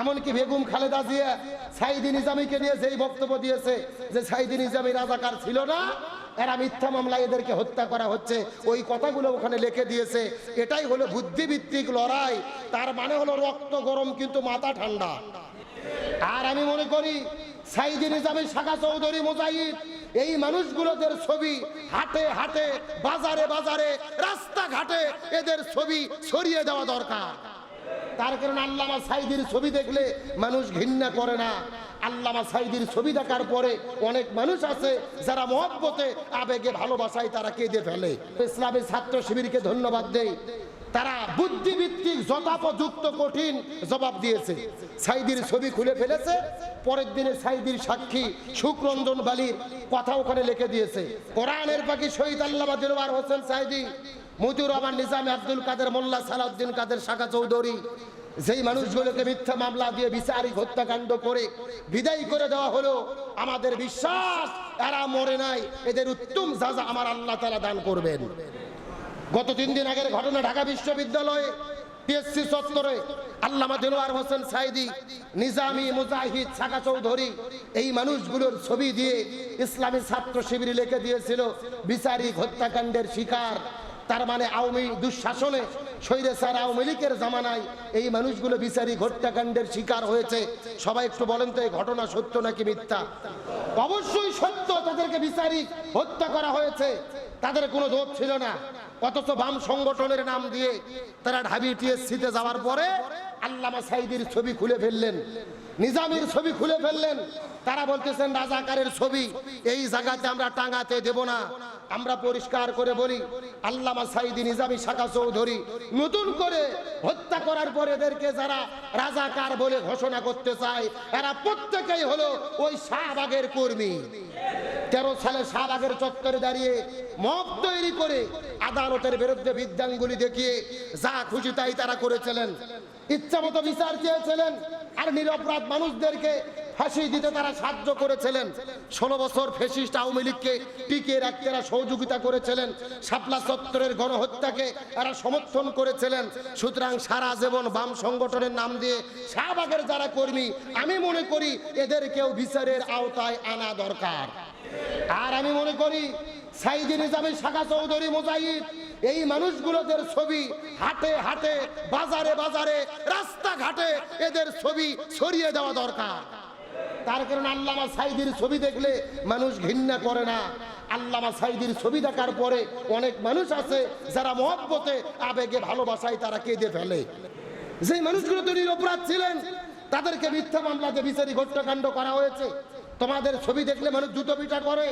এমনকি বেগম খালেদা জিয়া সাইদি নিজামীকে নিয়ে যেই বক্তব্য দিয়েছে যে সাইদি নিজামী রাজাকার ছিল না, এরা মিথ্যা মামলায় এদেরকে হত্যা করা হচ্ছে। ওই কথাগুলো ওখানে লিখে দিয়েছে। এটাই হলো বুদ্ধিভিত্তিক লড়াই। তার মানে হলো রক্ত গরম কিন্তু মাথা ঠান্ডা। আর আমি মনে করি সাইদি নিজামী শাখা চৌধুরী মুজাহিদ, এই মানুষগুলোদের ছবি হাটে হাটে, বাজারে বাজারে, রাস্তাঘাটে এদের ছবি ছড়িয়ে দেওয়া দরকার। তার কারণে আল্লামা সাইদির ছবি দেখলে মানুষ ঘৃণা করে না। আল্লামা সাইদির ছবি দেখার পরে অনেক মানুষ আছে যারা মহব্বতে, আবেগে ভালোবাসায় তারা কেঁদে ফেলে। ইসলামী ছাত্র শিবিরকে ধন্যবাদ দেয় তারা বুদ্ধিভিত্তিক যথাপযুক্ত, কঠিন জবাব দিয়েছে। সাইদির ছবি খুলে ফেলেছে, পরের দিনে সাইদির সাক্ষী সুখরঞ্জন বালির কথা ওখানে লিখে দিয়েছে। কোরআনের পাখি শহীদ আল্লামা দিলওয়ার হোসেন সাইদি মতিউর রহমান, নিজাম আব্দুল কাদের, মোল্লা সালাউদ্দিন কাদের, শাখা চৌধুরী, যেই মানুষগুলোকে মিথ্যা মামলা দিয়ে বিচারিক হত্যাকাণ্ড করে বিদায় করে দেওয়া হলো, আমাদের বিশ্বাস, এরা মরে নাই, এদের উত্তম সাজা আমার আল্লাহ তালা দান করবেন। গত তিন দিন আগের ঘটনা ঢাকা বিশ্ববিদ্যালয়ে টিএসসি চত্বরে আল্লামা দিলওয়ার হোসেন সাইদি, নিজামি মুজাহিদ ছাকা চৌধুরী, এই মানুষগুলোর ছবি দিয়ে ইসলামী ছাত্র শিবির লিখে দিয়েছিল, বিচারিক হত্যাকাণ্ডের শিকার। তার মানে আওয়ামী দুঃশাসনে স্যার আওয়ামী লীগের জামানায় এই মানুষগুলো বিচারি হত্যাকাণ্ডের শিকার হয়েছে। সবাই একটু বলেন তো, এই ঘটনা সত্য নাকি মিথ্যা? অবশ্যই সত্য, তাদেরকে বিচারি হত্যা করা হয়েছে। তাদের কোনো দোষ ছিল না। অথচ বাম সংগঠনের নাম দিয়ে তারা ঢাবি টিএসসিতে যাওয়ার পরে আল্লামা সাইদির ছবি খুলে ফেললেন, নিজামের ছবি খুলে ফেললেন। তারা বলতেছেন, রাজাকারের ছবি, এই জায়গাতে আমরা টাঙাতে দেব না। আমরা পরিষ্কার করে বলি, আল্লামা সাইদি নিজামী শাখা চৌধুরী নতুন করে হত্যা করার পরে এদেরকে যারা রাজাকার বলে ঘোষণা করতে চায়, এরা প্রত্যেকেই হলো ওই শাহবাগের কর্মী। তেরো সালে শাহবাগের চত্বরে দাঁড়িয়ে মব তৈরি করে আদালতের বিরুদ্ধে বিদ্যাঙ্গুলি দেখিয়ে যা খুশি তাই তারা করেছিলেন। ইচ্ছা মতো বিচার চেয়েছিলেন আর নিরপরাধ মানুষদেরকে ফাঁসি দিতে তারা সাহায্য করেছিলেন। ষোলো বছর ফেসিস্ট আওয়ামী লীগকে টিকিয়ে রাখতে এরা সহযোগিতা করেছিলেন। শাপলা চত্বরের গণহত্যাকে এরা সমর্থন করেছিলেন। সুতরাং সারা জীবন বাম সংগঠনের নাম দিয়ে শাহবাগের যারা কর্মী, আমি মনে করি এদেরকেও বিচারের আওতায় আনা দরকার। আর আমি মনে করি সাইদি নিজামী শাখা চৌধুরী মুজাহিদ এই মানুষগুলোদের ছবি হাটে হাটে, বাজারে বাজারে, রাস্তাঘাটে এদের ছবি ছড়িয়ে দেওয়া দরকার। তার কারণ আল্লামা সাইদির ছবি দেখলে মানুষ ঘৃণা করে না। আল্লামা সাইদির ছবি দেখার পরে অনেক মানুষ আছে যারা মহব্বতে, আবেগে ভালোবাসায় তারা কেঁদে ফেলে। যে মানুষগুলো তো নিরপরাধ ছিলেন, তাদেরকে মিথ্যা মামলাতে বিচারিক হত্যাকাণ্ড করা হয়েছে। তোমাদের ছবি দেখলে মানুষ জুতো পিটা করে,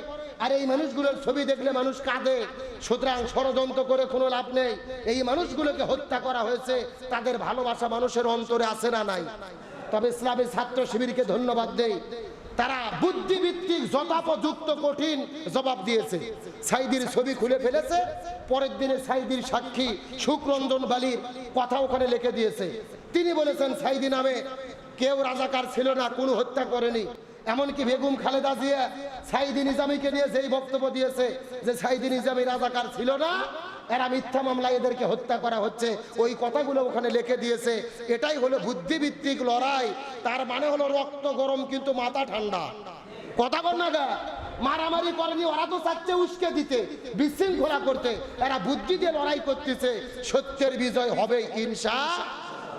আর এই মানুষগুলোর ছবি দেখলে মানুষ কাঁদে। সুতরাং ষড়যন্ত্র করে কোনো লাভ নেই। এই মানুষগুলোকে হত্যা করা হয়েছে, তাদের ভালোবাসা মানুষের অন্তরে আছে না নাই। তবে ইসলামী ছাত্র শিবিরকে ধন্যবাদ দেই। তারা বুদ্ধিভিত্তিক যথাপযুক্ত, কঠিন জবাব দিয়েছে। সাইদির ছবি খুলে ফেলেছে, পরের দিনে সাইদির সাক্ষী সুখরঞ্জন বালির কথা ওখানে লিখে দিয়েছে। তিনি বলেছেন, সাইদি নামে কেউ রাজাকার ছিল না, কোনো হত্যা করেনি। এমনকি বেগম খালেদা জিয়া সাইদি নিজামীকে নিয়ে যেই বক্তব্য দিয়েছে যে সাইদি নিজামী রাজাকার ছিল না, এরা মিথ্যা মামলায় এদেরকে হত্যা করা হচ্ছে। ওই কথাগুলো ওখানে লিখে দিয়েছে। এটাই হলো বুদ্ধিভিত্তিক লড়াই। তার মানে হলো রক্ত গরম কিন্তু মাথা ঠান্ডা। কথা বল না গা। মারামারি করেনি, ওরা তো চাচ্ছে উস্কে দিতে, বিশৃঙ্খলা করতে। এরা বুদ্ধি দিয়ে লড়াই করতেছে। সত্যের বিজয় হবে ইনশা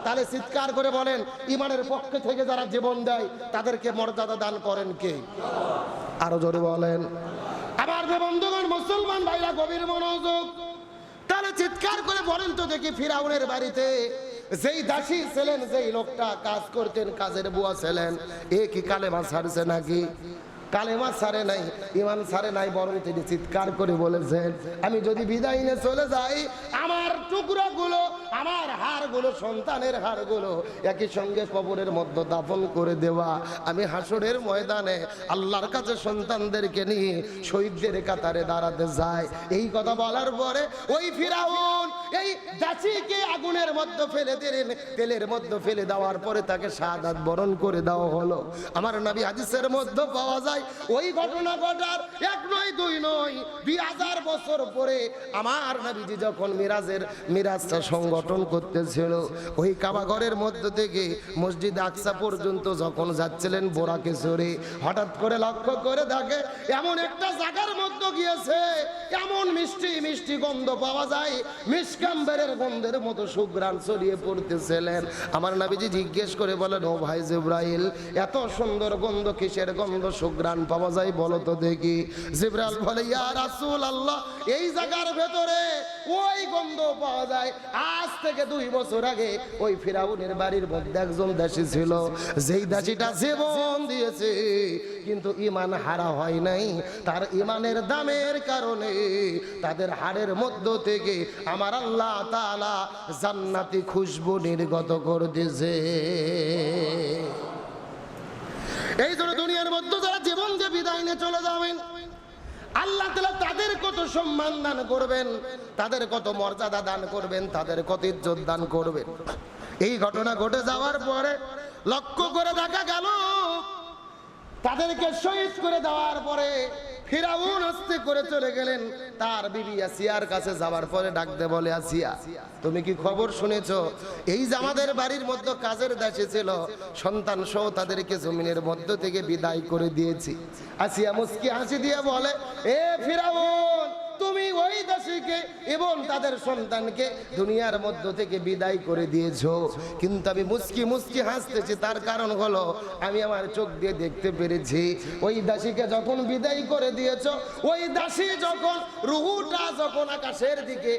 তাহলে চিৎকার করে বলেন, ইমানের পক্ষে থেকে যারা জীবন দেয়, তাদেরকে মর্যাদা দান করেন কে? আরও জোরে বলেন। আবার যে বন্ধুগণ, মুসলমান ভাইরা, গভীর মনোযোগ। তাহলে চিৎকার করে বলেন তো দেখি ফিরাউনের বাড়িতে, যেই দাসী ছিলেন, যেই লোকটা কাজ করতেন, কাজের বুয়া ছিলেন, এ কি কালেমা ছাড়ছে নাকি? কালেমা ছাড়ে নাই ইমান ছাড়ে নাই, বরং তিনি চিৎকার করে বলেছেন, আমি যদি বিদায় নিয়ে চলে যাই, আমার টুকরোগুলো, আমার হাড়গুলো, সন্তানের হাড়গুলো একই সঙ্গে কবরের মধ্যে দাফন করে দেওয়া। আমি হাসরের ময়দানে আল্লাহর কাছে সন্তানদেরকে নিয়ে শহীদদের কাতারে দাঁড়াতে যাই। এই কথা বলার পরে ওই ফিরাউন এই দাসীকে আগুনের মধ্যে ফেলে দিলেন। তেলের মধ্যে ফেলে দেওয়ার পরে তাকে শাহাদাত বরণ করে দেওয়া হলো। আমার নবী হাদিসের মধ্যে পাওয়া যায়, ওই ঘটনা ঘটার এক নয়, দুই নয়, দুই হাজার বছর পরে আমার নবীজি যখন মিরাজের, মিরাজটা সংগঠন করতেছিল, ওই কাবাঘরের মধ্য থেকে মসজিদ আকসা পর্যন্ত যখন যাচ্ছিলেন বোরাকে চড়ে হঠাৎ করে লক্ষ্য করে দেখে এমন একটা জায়গার মধ্যে গিয়েছে, এমন মিষ্টি মিষ্টি গন্ধ পাওয়া যায় মিসকাম্বারের গন্ধের মতো সুগ্রাণ ছড়িয়ে পড়তেছিলেন। আমার নাবিজি জিজ্ঞেস করে বলেন, ও ভাই জিব্রাইল, এত সুন্দর গন্ধ কিসের গন্ধ সুগ্রাণ পাওয়া যায় বলো তো দেখি? জিব্রাইল বলে, ইয়া রাসূল আল্লাহ এই জায়গার ভেতরে ওই গন্ধ পাওয়া যায়। আজ থেকে দুই বছর আগে ওই ফিরাউনের বাড়ির মধ্যে একজন দাসী ছিল। যেই দাসীটা জীবন দিয়েছে, কিন্তু ইমান হারা হয় নাই। তার ইমানের দামের কারণে তাদের হাড়ের মধ্য থেকে আমার আল্লাহ তাআলা জান্নাতি খুশবু নির্গত করে দিয়েছে। এই জন্য দুনিয়ার মধ্যে যারা জীবন যে বিদায় নিয়ে চলে যাবেন আল্লাহ তালা তাদের কত সম্মান দান করবেন, তাদের কত মর্যাদা দান করবেন, তাদের কত ইজ্জত দান করবেন। এই ঘটনা ঘটে যাওয়ার পরে লক্ষ্য করে দেখা গেল, তাদেরকে শহীদ করে দেওয়ার পরে ফিরাউন আস্তে করে চলে গেলেন। তার বিবি আসিয়ার কাছে যাওয়ার পরে ডাকতে বলে, আসিয়া, তুমি কি খবর শুনেছ? এই যে আমাদের বাড়ির মধ্যে কাজের দেশে ছিল, সন্তান সহ তাদেরকে জমিনের মধ্য থেকে বিদায় করে দিয়েছি। আসিয়া মুস্কি হাসি দিয়ে বলে, এ ফিরাউন, তুমি ওই দাসীকে এবং তাদের সন্তানকে দুনিয়ার মধ্য থেকে বিদায় করে দিয়েছ। কিন্তু আমি মুস্কি মুস্কি হাসতেছি, তার কারণ হলো আমি আমার চোখ দিয়ে দেখতে পেরেছি, ওই দাসীকে যখন বিদায় করে দিয়েছ, ওই দাসী যখন রুহুটা যখন আকাশের দিকে,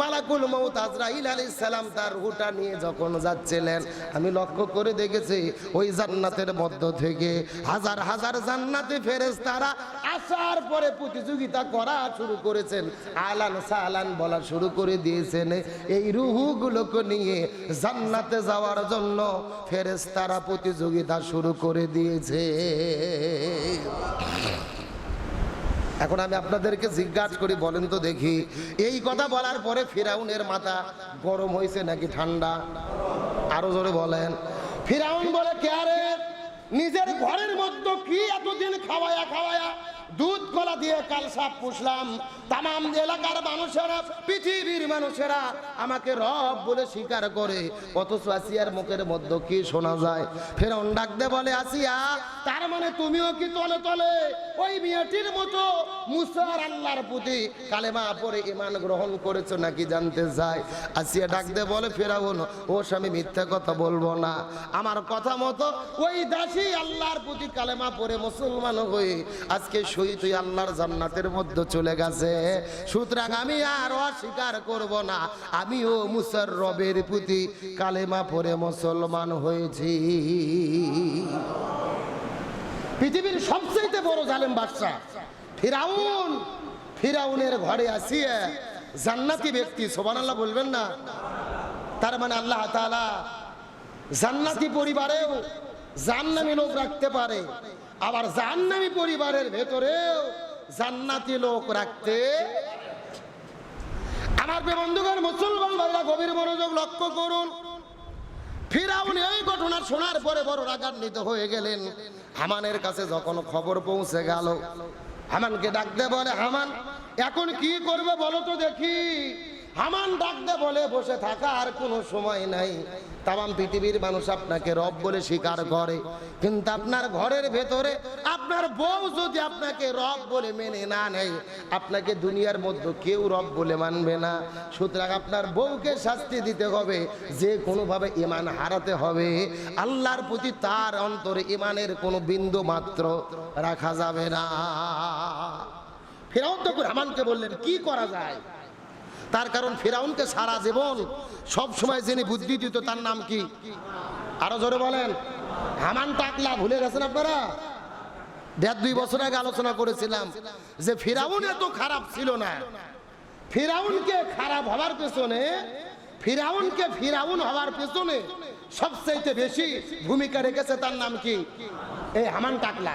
মালাকুল মৌত আজরাইল আলাইহিস সালাম তার রুহুটা নিয়ে যখন যাচ্ছিলেন, আমি লক্ষ্য করে দেখেছি ওই জান্নাতের মধ্য থেকে হাজার হাজার জান্নাতে ফেরেশতারা আসার পরে প্রতিযোগিতা করা শুরু করেছেন। আলান সালান বলা শুরু করে দিয়েছেন। এই রুহুগুলোকে নিয়ে জান্নাতে যাওয়ার জন্য ফেরেশতারা প্রতিযোগিতা শুরু করে দিয়েছে। এখন আমি আপনাদেরকে জিজ্ঞাসা করি, বলেন তো দেখি। এই কথা বলার পরে ফিরাউনের মাথা গরম হয়েছে নাকি ঠান্ডা? আরও জোরে বলেন। ফিরাউন বলে, কে আরে নিজের ঘরের মধ্যে কি এতদিন খাওয়ায়া খাওয়ায়া দুধ কলা দিয়ে কাল সাপ পুষলাম। তামাম এলাকার মানুষেরা, পৃথিবীর মানুষেরা আমাকে রব বলে স্বীকার করে। অথচ আসিয়ার মুখের মধ্যে কি শোনা যায়? ফেরাউন ডাকতে বলে, আসিয়া, তার মানে তুমিও কি তলে তলে ওই মেয়েটির মতো মুসার আল্লাহর প্রতি কালেমা পরে ইমান গ্রহণ করেছ নাকি জানতে চাই? আসিয়া ডাকতে বলে, ফেরাউন, ও স্বামী, মিথ্যা কথা বলব না। আমার কথা মতো ওই দাসী আল্লাহর প্রতি কালেমা পরে মুসলমান হয়ে আজকে শহীদ হয়ে আল্লাহর জান্নাতের মধ্যে চলে গেছে। সুতরাং আমি আর অস্বীকার করব না। আমিও মুসার রবের প্রতি কালেমা পরে মুসলমান হয়েছি। পৃথিবীর সবচেয়ে বড় জালেম বাদশা ফিরাউন। ফিরাউনের ঘরে আসিয়ে জান্নাতি ব্যক্তি সোবান আল্লাহ বলবেন না? তার মানে আল্লাহ তাআলা জান্নাতি পরিবারেও জান্নামি লোক রাখতে পারে। আবার জান্নামি পরিবারের ভেতরেও জান্নাতি লোক রাখতে। আমার বন্ধুগণ, মুসলমান ভাইরা, গভীর মনোযোগ লক্ষ্য করুন। ফিরাউন এই ঘটনা শোনার পরে বড় রাগান্বিত হয়ে গেলেন। হামানের কাছে যখন খবর পৌঁছে গেল, হামানকে ডাকতে বলে, হামান, এখন কি করবে বলো তো দেখি। হামান ডাকতে বলে বসে থাকা আর কোনো সময় নাই। তাম পৃথিবীর মানুষ আপনাকে রব বলে স্বীকার করে। কিন্তু আপনার ঘরের ভেতরে আপনার বউ যদি আপনাকে রব বলে মেনে না নেয়, আপনাকে দুনিয়ার মধ্যে কেউ রব বলে মানবে না। সুতরাং আপনার বউকে শাস্তি দিতে হবে, যে কোনোভাবে ইমান হারাতে হবে। আল্লাহর প্রতি তার অন্তরে ইমানের কোনো বিন্দু মাত্র রাখা যাবে না। ফেরাউন তখন হামানকে বললেন, কি করা যায়? তার কারণ ফেরাউনকে সারা জীবন সব সময় যিনি বুদ্ধি দিত, তার নাম কি? আরও জোরে বলেন। হামান টাকলা, ভুলে গেছেন আপনারা? দেড় দুই বছর আগে আলোচনা করেছিলাম যে ফিরাউন এত খারাপ ছিল না। ফিরাউনকে খারাপ হওয়ার পেছনে, ফিরাউনকে ফিরাউন হওয়ার পেছনে সবচেয়ে বেশি ভূমিকা রেখেছে তার নাম কি? এই হামান টাকলা।